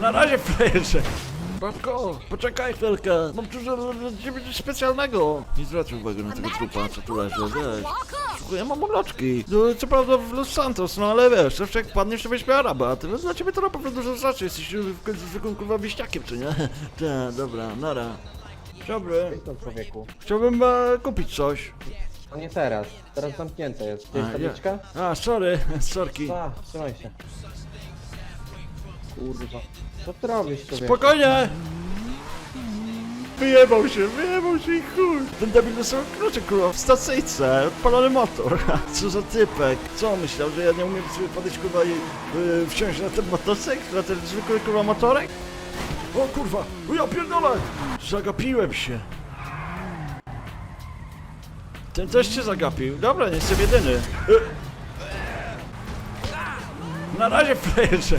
Na razie, frajerze. Babko, poczekaj chwilkę. Mam tu dla dla ciebie coś specjalnego. Nie zwracaj uwagi na tego trupa, co tu leży, weź. Słuchaj, ja mam uloczki. No, co prawda w Los Santos, no ale wiesz, zawsze jak padniesz, to weźmie arabat. No, dla ciebie to na pewno dużo znaczy. Jesteś w końcu zwykłym kurwa wieśniakiem, czy nie? Tak, dobra, nara. Dobry. Człowieku. Chciałbym e, kupić coś. No nie teraz. Teraz zamknięte jest. Gdzie jest A, tabliczka? A, sorry, sorki. A, trzymaj się. Kurwa. Co ty robisz człowieku? Spokojnie! Wyjebał się, wyjebał się i chuj! Ten debil dostał klucze, kurwa, w stacyjce, odpalony motor. Co za typek? Co on myślał, że ja nie umiem sobie podejść, kurwa, i yy, wsiąść na ten motocykl, na ten zwykły, kurwa, motorek? O kurwa, o ja pierdolę! Zagapiłem się. Ten też cię zagapił. Dobra, nie jestem jedyny. Y- Na razie, frajerze.